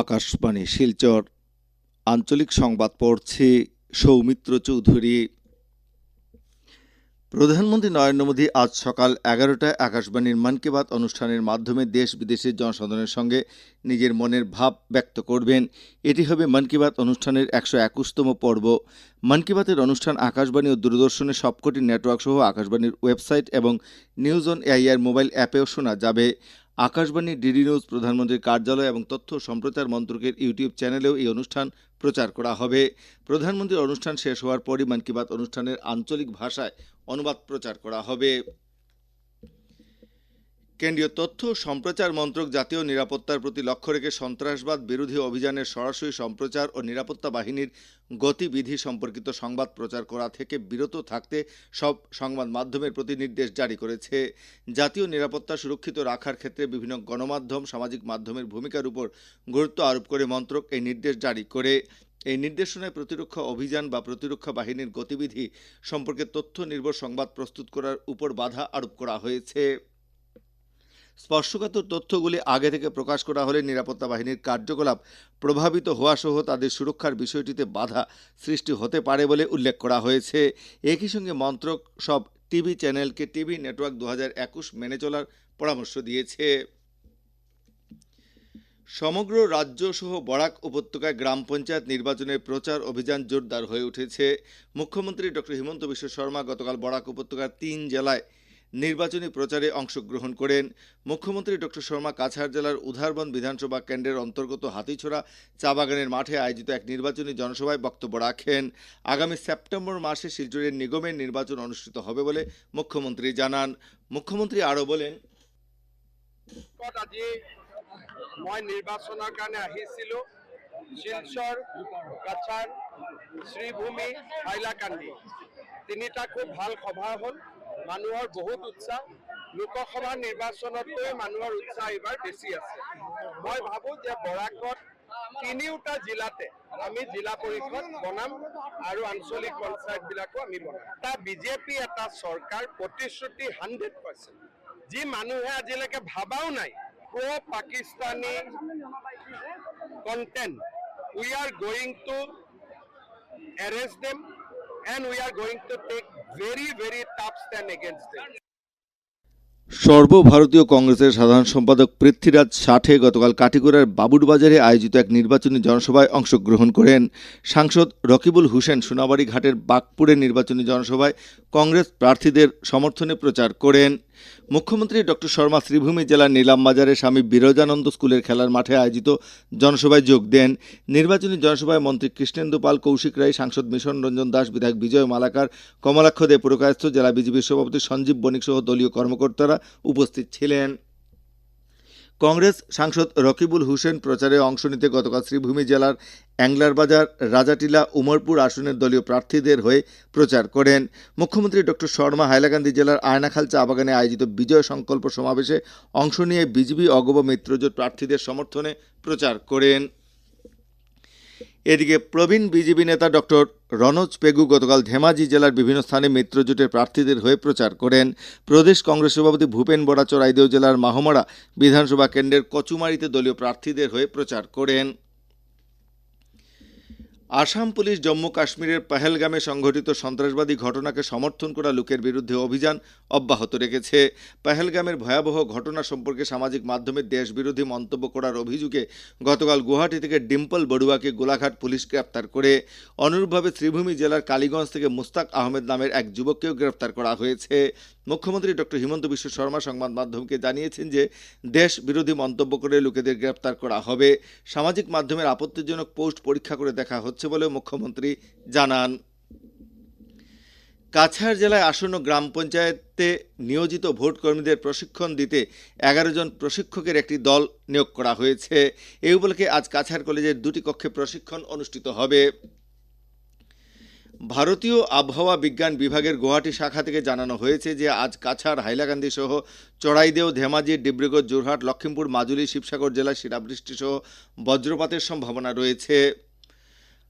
আকাশবাণী শিলচর। আঞ্চলিক সংবাদ পড়ছি সৌমিত্র চৌধুরী। প্রধানমন্ত্রী নরেন্দ্র মোদী আজ সকাল এগারোটায় আকাশবাণীর মন কি বাত অনুষ্ঠানের মাধ্যমে দেশ বিদেশের জনসাধারণের সঙ্গে নিজের মনের ভাব ব্যক্ত করবেন। এটি হবে মন কি বাত অনুষ্ঠানের একশো একুশতম পর্ব। মন কি বাতের অনুষ্ঠান আকাশবাণী ও দূরদর্শনের সবকটি নেটওয়ার্ক সহ আকাশবাণীর ওয়েবসাইট এবং নিউজ অন এআইআর মোবাইল অ্যাপেও শোনা যাবে। আকাশবাণী, ডিডি নিউজ, প্রধানমন্ত্রীর কার্যালয় এবং তথ্য সম্প্রচার মন্ত্রকের ইউটিউব চ্যানেলেও এই অনুষ্ঠান প্রচার করা হবে। প্রধানমন্ত্রীর অনুষ্ঠান শেষ হওয়ার পরই মন কি বাত অনুষ্ঠানের আঞ্চলিক ভাষায় অনুবাদ প্রচার করা হবে। কেন্দ্রীয় তথ্য ও সম্প্রচার মন্ত্রক জাতীয় নিরাপত্তার প্রতি লক্ষ্য রেখে সন্ত্রাসবাদ বিরোধী অভিযানের সরাসরি সম্প্রচার ও নিরাপত্তা বাহিনীর গতিবিধি সম্পর্কিত সংবাদ প্রচার করা থেকে বিরত থাকতে সব সংবাদ মাধ্যমের প্রতি নির্দেশ জারি করেছে। জাতীয় নিরাপত্তা সুরক্ষিত রাখার ক্ষেত্রে বিভিন্ন গণমাধ্যম, সামাজিক মাধ্যমের ভূমিকার উপর গুরুত্ব আরোপ করে মন্ত্রক এই নির্দেশ জারি করে। এই নির্দেশনায় প্রতিরক্ষা অভিযান বা প্রতিরক্ষা বাহিনীর গতিবিধি সম্পর্কে তথ্য নির্ভর সংবাদ প্রস্তুত করার উপর বাধা আরোপ করা হয়েছে। স্পর্শকাতর তথ্যগুলি আগে থেকে প্রকাশ করা হলে নিরাপত্তা বাহিনীর কার্যকলাপ প্রভাবিত হওয়া সহ তাদের সুরক্ষার বিষয়টিতে বাধা সৃষ্টি হতে পারে বলে উল্লেখ করা হয়েছে। একই সঙ্গে মন্ত্রক সব টিভি চ্যানেলকে টিভি নেটওয়ার্ক দু হাজার একুশ মেনে চলার পরামর্শ দিয়েছে। সমগ্র রাজ্য সহ বরাক উপত্যকায় গ্রাম পঞ্চায়েত নির্বাচনের প্রচার অভিযান জোরদার হয়ে উঠেছে। মুখ্যমন্ত্রী ডক্টর হিমন্ত বিশ্ব শর্মা গতকাল বরাক উপত্যকার তিন জেলায় নির্বাচনী প্রচারে অংশগ্রহণ করেন। মুখ্যমন্ত্রী ডক্টর শর্মা কাছাড় জেলার উধারবন বিধানসভা কেন্দ্রের অন্তর্গত হাতিছড়া চা বাগানের মাঠে আয়োজিত এক নির্বাচনী জনসভায় বক্তব্য রাখেন। আগামী সেপ্টেম্বর মাসে শিলচরের নিগমের নির্বাচন অনুষ্ঠিত হবে বলে মুখ্যমন্ত্রী জানান। মুখ্যমন্ত্রী আরও বলেন মই নিৰ্বাচনৰ কাৰণে আহিছিলোঁ শিলচৰ কাছাৰ শ্ৰীভূমি হাইলাকান্দি। তিনিটা খুব ভালো সভা হ'ল। মানুহৰ বহুত উৎসাহ। লোকসভা নিৰ্বাচনতকৈ মানুহৰ উৎসাহ এইবাৰ বেছি আছে। মই ভাবোঁ যে বৰাকত তিনিওটা জিলাতে আমি জিলা পৰিষদ বনাম আৰু আঞ্চলিক পঞ্চায়তবিলাকো আমি বনাম। এটা বিজেপি, এটা চৰকাৰ, প্ৰতিশ্ৰুতি হাণ্ড্ৰেড পাৰ্চেণ্ট। যি মানুহে আজিলৈকে ভাবাও নাই প্ৰ' Pakistani content. We are going to arrest them and we are going to take very, very tough stand against them. সর্বভারতীয় কংগ্রেসের সাধারণ সম্পাদক পৃথ্বীরাজ ষাঠে গতকাল কাটিগড়ার বাবুরবাজারে আয়োজিত এক নির্বাচনী জনসভায় অংশগ্রহণ করেন সাংসদ রকিবুল হোসেন সোনাবাড়ি ঘাটের বাগপুরে নির্বাচনী জনসভায় কংগ্রেস প্রার্থীদের সমর্থনে প্রচার করেন মুখ্যমন্ত্রী ডক্টর শর্মা শ্রীভূমি জেলার নীলামবাজারে স্বামী বিরজানন্দ স্কুলের খেলার মাঠে আয়োজিত জনসভায় যোগ দেন। নির্বাচনী জনসভায় মন্ত্রী কৃষ্ণেন্দু পাল, কৌশিক রায়, সাংসদ মিশন রঞ্জন দাস, বিধায়ক বিজয় মালাকার, কমলাক্ষ দে পুরকায়স্থ, জেলা বিজেপির সভাপতি সঞ্জীব বণিক সহ দলীয় কর্মকর্তারা উপস্থিত ছিলেন। কংগ্রেস সাংসদ রকিবুল হোসেন প্রচারে অংশ নিতে গতকাল শ্রীভূমি জেলার অ্যাংলারবাজার রাজাটিলা, উমরপুর আসনের দলীয় প্রার্থীদের হয়ে প্রচার করেন। মুখ্যমন্ত্রী ডক্টর শর্মা হাইলাকান্দি জেলার আয়নাখাল চা বাগানে আয়োজিত বিজয় সংকল্প সমাবেশে অংশ নিয়ে বিজেপি অগব মিত্রজোট প্রার্থীদের সমর্থনে প্রচার করেন। এদিকে প্রবীণ বিজেপি নেতা ডক্টর রনোজ পেগু গতকাল ধেমাজি জেলার বিভিন্ন স্থানে মিত্রজোটের প্রার্থীদের হয়ে প্রচার করেন। প্রদেশ কংগ্রেস সভাপতি ভূপেন বড়া চড়াইদেও জেলার মাহমরা বিধানসভা কেন্দ্রের কচুমারিতে দলীয় প্রার্থীদের হয়ে প্রচার করেন। আসাম পুলিশ জম্মু কাশ্মীরের পহেলগামে সংঘটিত সন্ত্রাসবাদী ঘটনাকে সমর্থন করা লোকের বিরুদ্ধে অভিযান অব্যাহত রেখেছে। পহেলগামের ভয়াবহ ঘটনা সম্পর্কে সামাজিক মাধ্যমে দেশবিরোধী মন্তব্য করার অভিযোগে গতকাল গুয়াহাটি থেকে ডিম্পল বড়ুয়াকে গোলাঘাট পুলিশ গ্রেপ্তার করে। অনুরূপভাবে শ্রীভূমি জেলার কালীগঞ্জ থেকে মুস্তাক আহমেদ নামের এক যুবককেও গ্রেপ্তার করা হয়েছে। মুখ্যমন্ত্রী ডক্টর হিমন্ত বিশ্ব শর্মা সংবাদ মাধ্যমকে জানিয়েছেন যে দেশ বিরোধী মন্তব্য করে লোকেদের গ্রেপ্তার করা হবে। সামাজিক মাধ্যমের আপত্তিজনক পোস্ট পরীক্ষা করে দেখা হচ্ছে। বলেও মুখ্যমন্ত্রী জানান। কাছাড় জেলায় আসন্ন গ্রাম পঞ্চায়েতে নিয়োজিত ভোট কর্মীদের প্রশিক্ষণ দিতে এগারো জন প্রশিক্ষকের একটি দল নিয়োগ করা হয়েছে। এই উপলক্ষে আজ কাছাড় কলেজের দুটি কক্ষে প্রশিক্ষণ অনুষ্ঠিত হবে। ভারতীয় আবহাওয়া বিজ্ঞান বিভাগের গুয়াহাটি শাখা থেকে জানানো হয়েছে যে, আজ কাছাড়, হাইলাকান্দি সহ চড়াইদেও ধেমাজি, ডিব্রুগড় জোরহাট লক্ষিমপুর, মাজুলি, শিবসাগর জেলায় শিলাবৃষ্টি সহ বজ্রপাতের সম্ভাবনা রয়েছে।